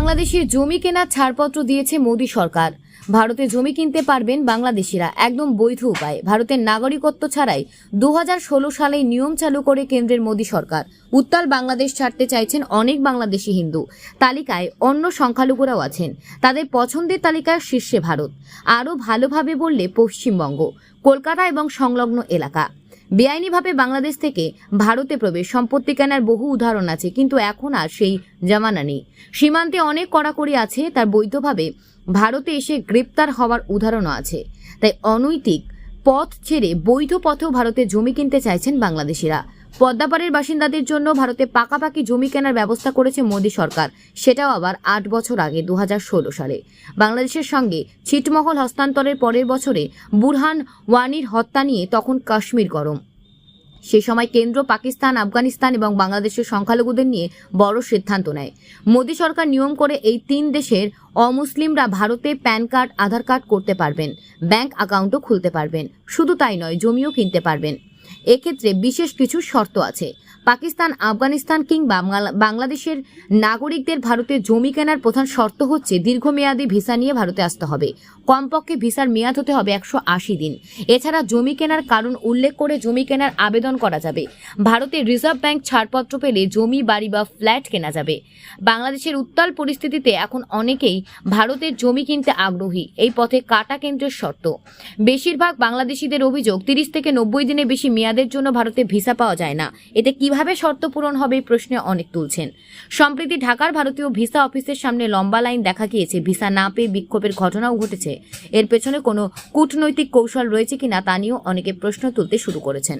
বাংলাদেশের জমি কেনার ছাড়পত্র দিয়েছে মোদী সরকার। ভারতে জমি কিনতে পারবেন বাংলাদেশিরা, একদম বৈধ উপায়। ভারতের নাগরিকত্ব ছাড়াই দু হাজার ষোলো সালে নিয়ম চালু করে কেন্দ্রের মোদী সরকার। উত্তাল বাংলাদেশ ছাড়তে চাইছেন অনেক বাংলাদেশি হিন্দু। তালিকায় অন্য সংখ্যালঘুরাও আছেন। তাদের পছন্দের তালিকায় শীর্ষে ভারত। আরও ভালোভাবে বললে পশ্চিমবঙ্গ, কলকাতা এবং সংলগ্ন এলাকা। বেআইনিভাবে বাংলাদেশ থেকে ভারতে প্রবেশ। সম্পত্তি কেনার বহু উদাহরণ আছে, কিন্তু এখন আর সেই জামানা নেই। সীমান্তে অনেক কড়াকড়ি আছে, তার বৈধভাবে ভারতে এসে গ্রেপ্তার হওয়ার উদাহরণও আছে। তাই অনৈতিক পথ ছেড়ে বৈধ পথেও ভারতে জমি কিনতে চাইছেন বাংলাদেশিরা। পদ্মাপাড়ের বাসিন্দাদের জন্য ভারতে পাকাপাকি জমি কেনার ব্যবস্থা করেছে মোদী সরকার। সেটাও আবার আট বছর আগে দু হাজার ষোলো সালে। বাংলাদেশের সঙ্গে ছিটমহল হস্তান্তরের পরের বছরে বুরহান ওয়ানির হত্যা নিয়ে তখন কাশ্মীর গরম। সে সময় কেন্দ্র পাকিস্তান, আফগানিস্তান এবং বাংলাদেশের সংখ্যালঘুদের নিয়ে বড় সিদ্ধান্ত নেয়। মোদী সরকার নিয়ম করে এই তিন দেশের অমুসলিমরা ভারতে প্যান কার্ড, আধার কার্ড করতে পারবেন। ব্যাংক অ্যাকাউন্টও খুলতে পারবেন। শুধু তাই নয়, জমিও কিনতে পারবেন। এক্ষেত্রে বিশেষ কিছু শর্ত আছে। পাকিস্তান, আফগানিস্তান কিংবা বাংলা- বাংলাদেশের নাগরিকদের ভারতে জমি কেনার প্রধান শর্ত হচ্ছে দীর্ঘমেয়াদী ভিসা নিয়ে ভারতে আসতে হবে। কমপক্ষে ভিসার মেয়াদ হতে হবে একশো আশি দিন। এছাড়া জমি কেনার কারণ উল্লেখ করে জমি কেনার আবেদন করা যাবে। ভারতের রিজার্ভ ব্যাংক ছাড়পত্র পেলে জমি, বাড়ি বা ফ্ল্যাট কেনা যাবে। বাংলাদেশের উত্তাল পরিস্থিতিতে এখন অনেকেই ভারতের জমি কিনতে আগ্রহী। এই পথে কাটা কেন্দ্রের শর্ত। বেশিরভাগ বাংলাদেশিদের অভিযোগ তিরিশ থেকে নব্বই দিনে বেশি মেয়াদের জন্য ভারতে ভিসা পাওয়া যায় না। এতে কীভাবে শর্ত পূরণ হবে এই প্রশ্নে অনেক তুলছেন। সম্প্রতি ঢাকার ভারতীয় ভিসা অফিসের সামনে লম্বা লাইন দেখা গিয়েছে, ভিসা না পেয়ে বিক্ষোভের ঘটনাও ঘটেছে। এর পেছনে কোনো কূটনৈতিক কৌশল রয়েছে কিনা তা নিয়েও অনেকে প্রশ্ন তুলতে শুরু করেছেন।